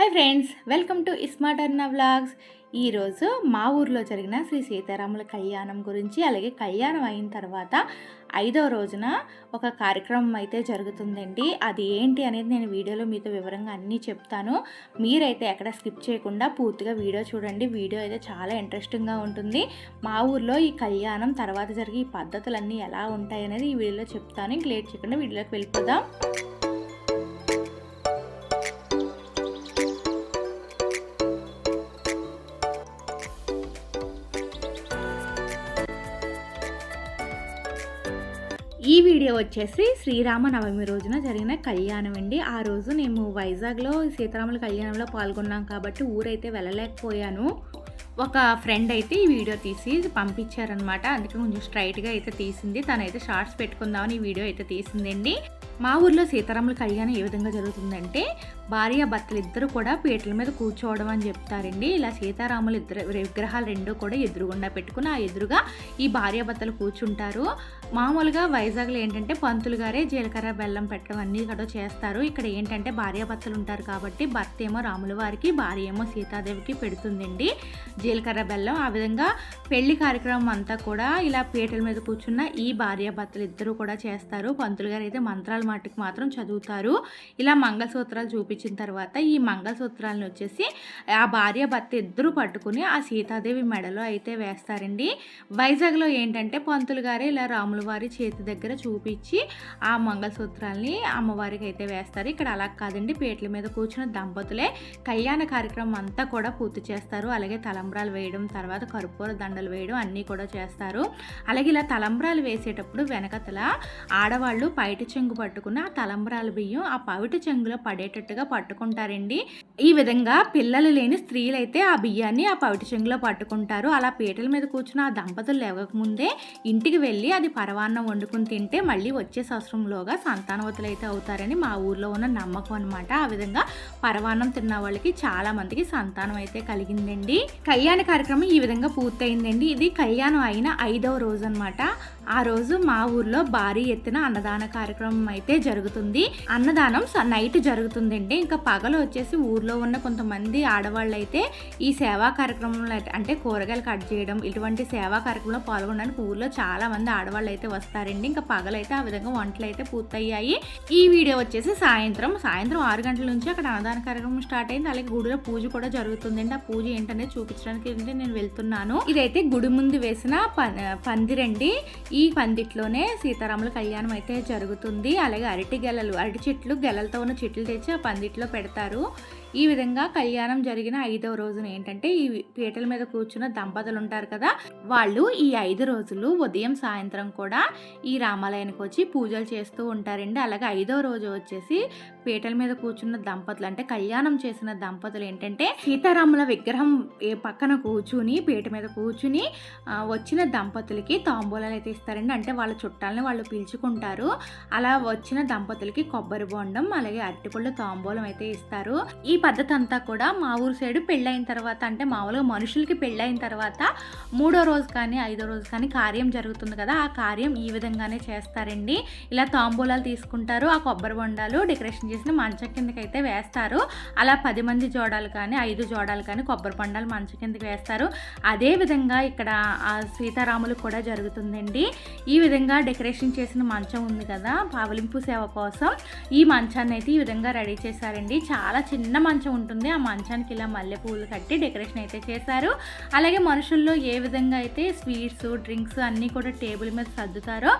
Hi friends welcome to iSmart Anna vlogs ఈరోజు మా ఊర్లో జరిగిన శ్రీ సీతారాముల కళ్యాణం గురించి అలాగే కళ్యాణం అయిన తర్వాత ఐదవ రోజున ఒక కార్యక్రమం అయితే జరుగుతుందండి. అది ఏంటి అనేది నేను వీడియోలో మీతో వివరంగా అన్నీ చెప్తాను. మీరైతే ఎక్కడ స్కిప్ చేయకుండా పూర్తిగా వీడియో చూడండి. వీడియో అయితే చాలా ఇంట్రెస్టింగ్గా ఉంటుంది. మా ఊర్లో ఈ కళ్యాణం తర్వాత జరిగే ఈ పద్ధతులన్నీ ఎలా ఉంటాయి అనేది ఈ వీడియోలో చెప్తాను. ఇంక లేట్ చేయకుండా వీడియోలోకి వెళ్ళిపోదాం. ఈ వీడియో వచ్చేసి శ్రీరామ నవమి రోజున జరిగిన కళ్యాణం అండి. ఆ రోజు మేము వైజాగ్లో సీతారాముల కళ్యాణంలో పాల్గొన్నాం కాబట్టి ఊరైతే వెళ్ళలేకపోయాను. ఒక ఫ్రెండ్ అయితే ఈ వీడియో తీసి పంపించారనమాట అందుకే కొంచెం స్ట్రైట్గా అయితే తీసింది. తనైతే షార్ట్స్ పెట్టుకుందామని ఈ వీడియో అయితే తీసిందండి. మా ఊర్లో సీతారాముల కళ్యాణం ఏ విధంగా జరుగుతుందంటే భార్య భర్తలు ఇద్దరు కూడా పీటల మీద కూర్చోవడం అని చెప్తారండి. ఇలా సీతారాములు ఇద్దరు విగ్రహాలు రెండు కూడా ఎదురుగుండా పెట్టుకుని ఆ ఎదురుగా ఈ భార్య భర్తలు కూర్చుంటారు. మామూలుగా వైజాగ్లో ఏంటంటే పంతులు గారే జీలకర్ర బెల్లం పెట్టడం అన్నీ కూడా చేస్తారు. ఇక్కడ ఏంటంటే భార్య భర్తలు ఉంటారు కాబట్టి భర్త ఏమో రాముల వారికి భార్య ఏమో సీతాదేవికి పెడుతుందండి. జీలకర్ర బెల్లం ఆ విధంగా పెళ్ళి కార్యక్రమం అంతా కూడా ఇలా పీటల మీద కూర్చున్న ఈ భార్య భర్తలు ఇద్దరు కూడా చేస్తారు. పంతులు గారు అయితే మంత్రాల మాటకి మాత్రం చదువుతారు. ఇలా మంగళసూత్రాలు చూపించిన తర్వాత ఈ మంగళసూత్రాలను వచ్చేసి ఆ భార్య భర్త ఇద్దరు పట్టుకుని ఆ సీతాదేవి మెడలో అయితే వేస్తారండి. వైజాగ్లో ఏంటంటే పంతులు గారే ఇలా రాముల వారి చేతి దగ్గర చూపించి ఆ మంగళసూత్రాల్ని అమ్మవారికి అయితే వేస్తారు. ఇక్కడ అలా కాదండి పీటల మీద కూర్చున్న దంపతులే కళ్యాణ కార్యక్రమం అంతా కూడా పూర్తి చేస్తారు. అలాగే తలంబ్రాలు వేయడం తర్వాత కర్పూర దండలు వేయడం అన్నీ కూడా చేస్తారు. అలాగే ఇలా తలంబ్రాలు వేసేటప్పుడు వెనకతల ఆడవాళ్ళు పైటి చెంగు పట్టుకున్న ఆ తలంబ్రాలు బియ్యం ఆ పవిటి చెంగులో పడేటట్టుగా పట్టుకుంటారండి. ఈ విధంగా పిల్లలు లేని స్త్రీలు అయితే ఆ బియ్యాన్ని ఆ పవిటి చెంగులో పట్టుకుంటారు. అలా పీటల మీద కూర్చుని ఆ దంపతులు లేవకముందే ఇంటికి వెళ్ళి అది పరవాన్నం వండుకుని తింటే మళ్ళీ వచ్చే సంవత్సరంలోగా సంతానవతులు అయితే అవుతారని మా ఊర్లో ఉన్న నమ్మకం అనమాట ఆ విధంగా పరవాన్నం తిన్న వాళ్ళకి చాలా మందికి సంతానం అయితే కలిగిందండి. కళ్యాణ కార్యక్రమం ఈ విధంగా పూర్తయిందండి. ఇది కళ్యాణం అయిన ఐదవ రోజు అనమాట ఆ రోజు మా ఊర్లో భారీ ఎత్తున అన్నదాన కార్యక్రమం అయితే జరుగుతుంది. అన్నదానం నైట్ జరుగుతుందండి. ఇంకా పగలు వచ్చేసి ఊర్లో ఉన్న కొంతమంది ఆడవాళ్ళు అయితే ఈ సేవా కార్యక్రమంలో అయితే- అంటే కూరగాయలు కట్ చేయడం ఇటువంటి సేవా కార్యక్రమంలో పాల్గొనడానికి ఊర్లో చాలా మంది ఆడవాళ్ళు అయితే వస్తారండి. ఇంకా పగలైతే ఆ విధంగా వంటలు అయితే పూర్తయ్యాయి. ఈ వీడియో వచ్చేసి సాయంత్రం సాయంత్రం ఆరు గంటల నుంచి అక్కడ అన్నదాన కార్యక్రమం స్టార్ట్ అయింది. అలాగే గుడిలో పూజ కూడా జరుగుతుందండి. ఆ పూజ ఏంటనేది చూపించడానికి నేను వెళ్తున్నాను. ఇదైతే గుడి ముందు వేసిన ప- పందిరండి. ఈ ఈ పందిట్లోనే సీతారాముల కళ్యాణం అయితే జరుగుతుంది. అలాగే అరటి గెలలు అరటి చెట్లు గెలలతో ఉన్న చెట్లు తెచ్చి ఆ పందిట్లో పెడతారు. ఈ విధంగా కళ్యాణం జరిగిన ఐదవ రోజున ఏంటంటే ఈ పీటల మీద కూర్చున్న దంపతులు ఉంటారు కదా వాళ్ళు ఈ ఐదు రోజులు ఉదయం సాయంత్రం కూడా ఈ రామాలయానికి వచ్చి పూజలు చేస్తూ ఉంటారండి. అలాగే ఐదవ రోజు వచ్చేసి పీటల మీద కూర్చున్న దంపతులు అంటే కళ్యాణం చేసిన దంపతులు ఏంటంటే సీతారాముల విగ్రహం ఏ పక్కన కూర్చుని పీట మీద కూర్చుని వచ్చిన దంపతులకి తాంబూలాలు అయితే ఇస్తారండి. అంటే వాళ్ళ చుట్టాలని వాళ్ళు పిలుచుకుంటారు. అలా వచ్చిన దంపతులకి కొబ్బరి బొండం అలాగే అరటిపళ్ళు తాంబూలం అయితే ఇస్తారు. ఈ పద్ధతి అంతా కూడా మా ఊరు సైడ్ పెళ్ళైన తర్వాత అంటే మామూలుగా మనుషులకి పెళ్ళైన తర్వాత మూడో రోజు కానీ ఐదో రోజు కానీ కార్యం జరుగుతుంది కదా. ఆ కార్యం ఈ విధంగానే చేస్తారండి. ఇలా తాంబూలాలు తీసుకుంటారు ఆ కొబ్బరి బొండాలు డెకరేషన్ చేసిన మంచం కిందకి అయితే వేస్తారు. అలా పది మంది జోడాలు కానీ ఐదు జోడాలు కానీ కొబ్బరి పండాలు మంచం కిందకి వేస్తారు. అదే విధంగా ఇక్కడ ఆ సీతారాములు కూడా జరుగుతుందండి. ఈ విధంగా డెకరేషన్ చేసిన మంచం ఉంది కదా పావలింపు సేవ కోసం. ఈ మంచాన్ని అయితే ఈ విధంగా రెడీ చేశారండి. చాలా చిన్న మంచం ఉంటుంది. ఆ మంచానికి ఇలా మల్లె పువ్వులు కట్టి డెకరేషన్ అయితే చేశారు. అలాగే మనుషుల్లో ఏ విధంగా అయితే స్వీట్స్ డ్రింక్స్ అన్నీ కూడా టేబుల్ మీద సర్దుతారో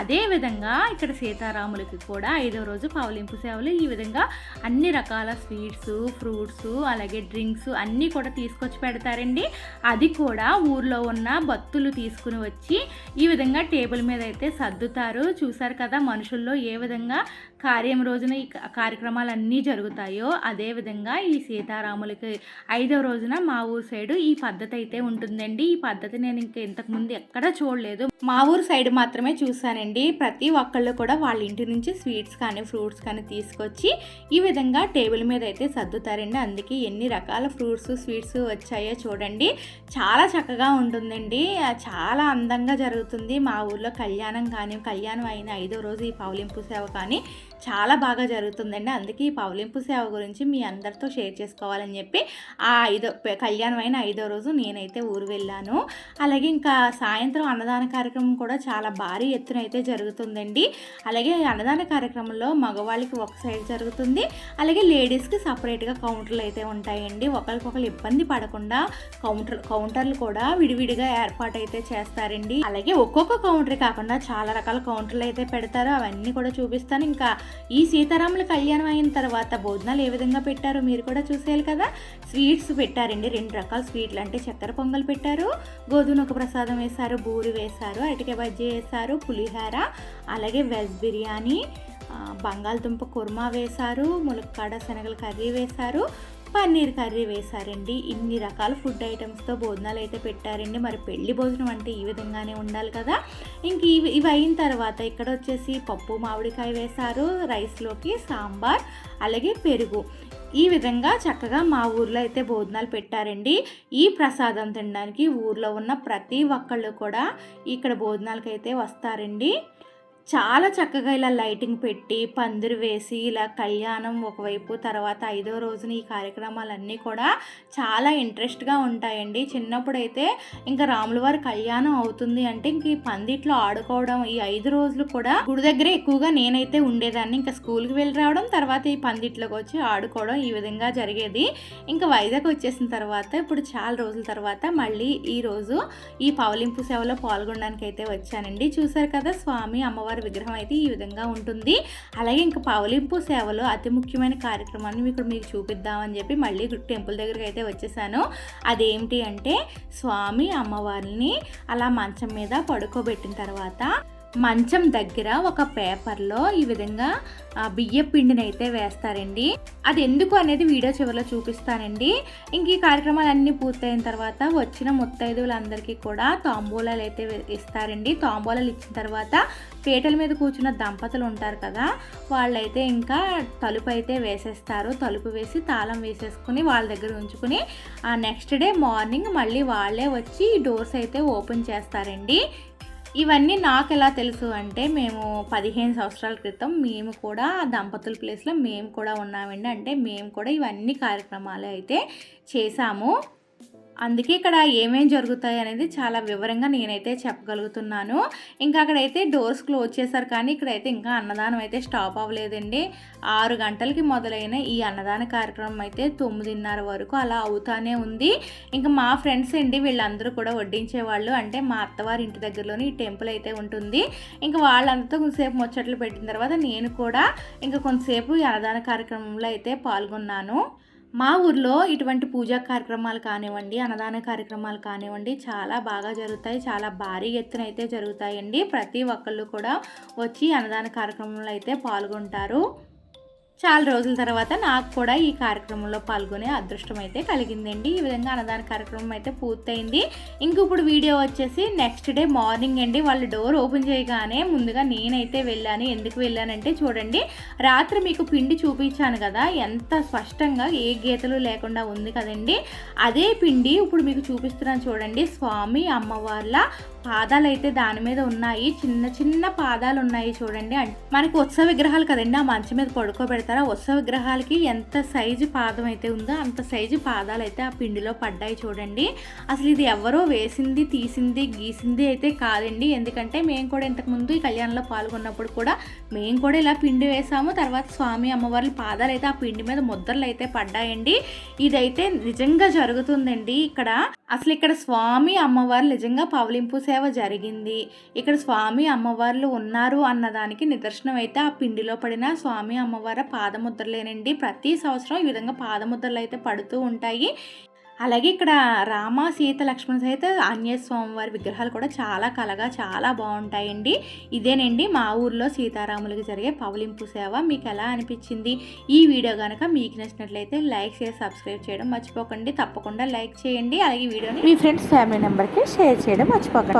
అదే విధంగా ఇక్కడ సీతారాములకి కూడా ఐదో రోజు పావలింపు సేవలు ఈ విధంగా అన్ని రకాల స్వీట్స్ ఫ్రూట్స్ అలాగే డ్రింక్స్ అన్నీ కూడా తీసుకొచ్చి పెడతారండి. అది కూడా ఊర్లో ఉన్న భక్తులు తీసుకుని వచ్చి ఈ విధంగా టేబుల్ మీద అయితే సర్దుతారు. చూసారు కదా మనుషుల్లో ఏ విధంగా కార్యం రోజున ఈ కార్యక్రమాలు కార్యక్రమాలన్నీ జరుగుతాయో అదే విధంగా ఈ సీతారాములకి ఐదవ రోజున మా ఊరు సైడు ఈ పద్ధతి అయితే ఉంటుందండి. ఈ పద్ధతి నేను ఇంకా ఇంతకుముందు ఎక్కడా చూడలేదు. మా ఊరు సైడ్ మాత్రమే చూసానండి ప్రతి ఒక్కళ్ళు కూడా వాళ్ళ ఇంటి నుంచి స్వీట్స్ కానీ ఫ్రూట్స్ కానీ తీసుకొచ్చి ఈ విధంగా టేబుల్ మీద అయితే సర్దుతారండి. అందుకే ఎన్ని రకాల ఫ్రూట్స్ స్వీట్స్ వచ్చాయో చూడండి. చాలా చక్కగా ఉంటుందండి. చాలా అందంగా జరుగుతుంది. మా ఊర్లో కళ్యాణం కానీ కళ్యాణం అయిన ఐదో రోజు ఈ పౌలింపు సేవ కానీ చాలా బాగా జరుగుతుందండి. అందుకే ఈ పవలింపు సేవ గురించి మీ అందరితో షేర్ చేసుకోవాలని చెప్పి ఆ ఐదో కళ్యాణమైన ఐదో రోజు నేనైతే ఊరు వెళ్ళాను. అలాగే ఇంకా సాయంత్రం అన్నదాన కార్యక్రమం కూడా చాలా భారీ ఎత్తున అయితే జరుగుతుందండి. అలాగే అన్నదాన కార్యక్రమంలో మగవాళ్ళకి ఒక సైడ్ జరుగుతుంది. అలాగే లేడీస్కి సపరేట్గా కౌంటర్లు అయితే ఉంటాయండి. ఒకరికొకరు ఇబ్బంది పడకుండా కౌంటర్ కౌంటర్లు కూడా విడివిడిగా ఏర్పాటు అయితే చేస్తారండి. అలాగే ఒక్కొక్క కౌంటర్ కాకుండా చాలా రకాల కౌంటర్లు అయితే పెడతారు. అవన్నీ కూడా చూపిస్తాను. ఇంకా ఈ సీతారాముల కళ్యాణం అయిన తర్వాత భోజనాలు ఏ విధంగా పెట్టారో మీరు కూడా చూసేయాలి కదా. స్వీట్స్ పెట్టారండి. రెండు రకాల స్వీట్లు అంటే చక్కెర పొంగల్ పెట్టారు. గోధుమ ఒక ప్రసాదం వేశారు. బూరి వేశారు. అరటికాయ బజ్జీ వేశారు. పులిహార అలాగే వెజ్ బిర్యానీ బంగాళదుంప కుర్మా వేశారు. ములక్కాడ శనగల కర్రీ వేశారు. పన్నీర్ కర్రీ వేశారండి. ఇన్ని రకాల ఫుడ్ ఐటమ్స్తో భోజనాలు అయితే పెట్టారండి. మరి పెళ్ళి భోజనం అంటే ఈ విధంగానే ఉండాలి కదా. ఇంక ఇవి ఇవి అయిన తర్వాత ఇక్కడ వచ్చేసి పప్పు మామిడికాయ వేశారు రైస్లోకి సాంబార్ అలాగే పెరుగు. ఈ విధంగా చక్కగా మా ఊర్లో అయితే భోజనాలు పెట్టారండి. ఈ ప్రసాదం తినడానికి ఊర్లో ఉన్న ప్రతి ఒక్కళ్ళు కూడా ఇక్కడ భోజనాలకైతే వస్తారండి. చాలా చక్కగా ఇలా లైటింగ్ పెట్టి పందిరి వేసి ఇలా కళ్యాణం ఒకవైపు తర్వాత ఐదో రోజున ఈ కార్యక్రమాలన్నీ కూడా చాలా ఇంట్రెస్ట్గా ఉంటాయండి. చిన్నప్పుడైతే ఇంకా రాముల వారి కళ్యాణం అవుతుంది అంటే ఇంక ఈ పందిట్లో ఆడుకోవడం ఈ ఐదు రోజులు కూడా గుడి దగ్గర ఎక్కువగా నేనైతే ఉండేదాన్ని. ఇంకా స్కూల్కి వెళ్ళి రావడం తర్వాత ఈ పందిట్లోకి వచ్చి ఆడుకోవడం ఈ విధంగా జరిగేది. ఇంకా వైజాగ్ వచ్చేసిన తర్వాత ఇప్పుడు చాలా రోజుల తర్వాత మళ్ళీ ఈ రోజు ఈ పవలింపు సేవలో పాల్గొనడానికి అయితే వచ్చానండి. చూసారు కదా స్వామి అమ్మవారి విగ్రహం అయితే ఈ విధంగా ఉంటుంది. అలాగే ఇంకా పవలింపు సేవలో అతి ముఖ్యమైన కార్యక్రమాన్ని మీకు మీకు చూపిద్దామని చెప్పి మళ్ళీ టెంపుల్ దగ్గరికి అయితే వచ్చేసాను. అదేమిటి అంటే స్వామి అమ్మవారిని అలా మంచం మీద పడుకోబెట్టిన తర్వాత మంచం దగ్గర ఒక పేపర్లో ఈ విధంగా బియ్య పిండిని అయితే వేస్తారండి. అది ఎందుకు అనేది వీడియో చివరిలో చూపిస్తానండి. ఇంక ఈ కార్యక్రమాలన్నీ పూర్తయిన తర్వాత వచ్చిన ముత్తైదువులందరికీ కూడా తాంబూలాలు అయితే ఇస్తారండి. తాంబూలాలు ఇచ్చిన తర్వాత పీటల మీద కూర్చున్న దంపతులు ఉంటారు కదా వాళ్ళైతే ఇంకా తలుపు అయితే వేసేస్తారు. తలుపు వేసి తాళం వేసేసుకుని వాళ్ళ దగ్గర ఉంచుకుని ఆ నెక్స్ట్ డే మార్నింగ్ మళ్ళీ వాళ్ళే వచ్చి డోర్స్ అయితే ఓపెన్ చేస్తారండి. ఇవన్నీ నాకు ఎలా తెలుసు అంటే మేము పదిహేను సంవత్సరాల క్రితం మేము కూడా దంపతుల ప్లేస్లో మేము కూడా ఉన్నామండి. అంటే మేము కూడా ఇవన్నీ కార్యక్రమాలు అయితే చేశాము అందుకే ఇక్కడ ఏమేమి జరుగుతాయి అనేది చాలా వివరంగా నేనైతే చెప్పగలుగుతున్నాను. ఇంకా అక్కడైతే డోర్స్ క్లోజ్ చేశారు కానీ ఇక్కడైతే ఇంకా అన్నదానం అయితే స్టాప్ అవ్వలేదండి. ఆరు గంటలకి మొదలైన ఈ అన్నదాన కార్యక్రమం అయితే తొమ్మిదిన్నర వరకు అలా అవుతానే ఉంది. ఇంకా మా ఫ్రెండ్స్ అండి వీళ్ళందరూ కూడా వడ్డించేవాళ్ళు. అంటే మా అత్తవారి ఇంటి దగ్గరలోని ఈ టెంపుల్ అయితే ఉంటుంది. ఇంకా వాళ్ళంతా కొంతసేపు ముచ్చట్లు పెట్టిన తర్వాత నేను కూడా ఇంకా కొంతసేపు ఈ అన్నదాన కార్యక్రమంలో అయితే పాల్గొన్నాను. మా ఊర్లో ఇటువంటి పూజా కార్యక్రమాలు కానివ్వండి అన్నదాన కార్యక్రమాలు కానివ్వండి చాలా బాగా జరుగుతాయి. చాలా భారీ ఎత్తున అయితే జరుగుతాయండి. ప్రతి ఒక్కళ్ళు కూడా వచ్చి అన్నదాన కార్యక్రమంలో అయితే పాల్గొంటారు. చాలా రోజుల తర్వాత నాకు కూడా ఈ కార్యక్రమంలో పాల్గొనే అదృష్టం అయితే కలిగిందండి. ఈ విధంగా అన్నదాన కార్యక్రమం అయితే పూర్తయింది. ఇంక ఇప్పుడు వీడియో వచ్చేసి నెక్స్ట్ డే మార్నింగ్ అండి. వాళ్ళు డోర్ ఓపెన్ చేయగానే ముందుగా నేనైతే వెళ్ళాను. ఎందుకు వెళ్ళానంటే చూడండి రాత్రి మీకు పిండి చూపించాను కదా ఎంత స్పష్టంగా ఏ గీతలు లేకుండా ఉంది కదండి. అదే పిండి ఇప్పుడు మీకు చూపిస్తున్నాను చూడండి. స్వామి అమ్మవార్ల పాదాలు అయితే దాని మీద ఉన్నాయి. చిన్న చిన్న పాదాలు ఉన్నాయి చూడండి మనకి ఉత్సవ విగ్రహాలు కదండి. ఆ మంచం మీద పడుకోబెడతారు? ఆ ఉత్సవ విగ్రహాలకి ఎంత సైజు పాదం అయితే ఉందో అంత సైజు పాదాలు అయితే ఆ పిండిలో పడ్డాయి చూడండి. అసలు ఇది ఎవరో వేసింది తీసింది గీసింది అయితే కాదండి. ఎందుకంటే మేము కూడా ఇంతకుముందు ఈ కళ్యాణంలో పాల్గొన్నప్పుడు కూడా మేము కూడా ఇలా పిండి వేసాము. తర్వాత స్వామి అమ్మవార్ల పాదాలు అయితే ఆ పిండి మీద ముద్రలు అయితే పడ్డాయండి. ఇదైతే నిజంగా జరుగుతుందండి. ఇక్కడ అసలు ఇక్కడ స్వామి అమ్మవారు నిజంగా పవలింపు సేవ జరిగింది. ఇక్కడ స్వామి అమ్మవార్లు ఉన్నారు అన్నదానికి నిదర్శనం అయితే ఆ పిండిలో పడిన స్వామి అమ్మవారి పాదముద్రలేనండి. ప్రతి సంవత్సరం ఈ విధంగా పాదముద్రలు అయితే పడుతూ ఉంటాయి. అలాగే ఇక్కడ రామ సీత లక్ష్మణ సహిత ఆంజనేయ స్వామి వారి విగ్రహాలు కూడా చాలా కలగా చాలా బాగుంటాయండి. ఇదేనండి మా ఊర్లో సీతారాములకి జరిగే పవలింపు సేవ. మీకు ఎలా అనిపించింది? ఈ వీడియో కనుక మీకు నచ్చినట్లయితే లైక్ చేసి సబ్స్క్రైబ్ చేయడం మర్చిపోకండి. తప్పకుండా లైక్ చేయండి. అలాగే వీడియోని మీ ఫ్రెండ్స్ ఫ్యామిలీ మెంబర్కి షేర్ చేయడం మర్చిపోకండి.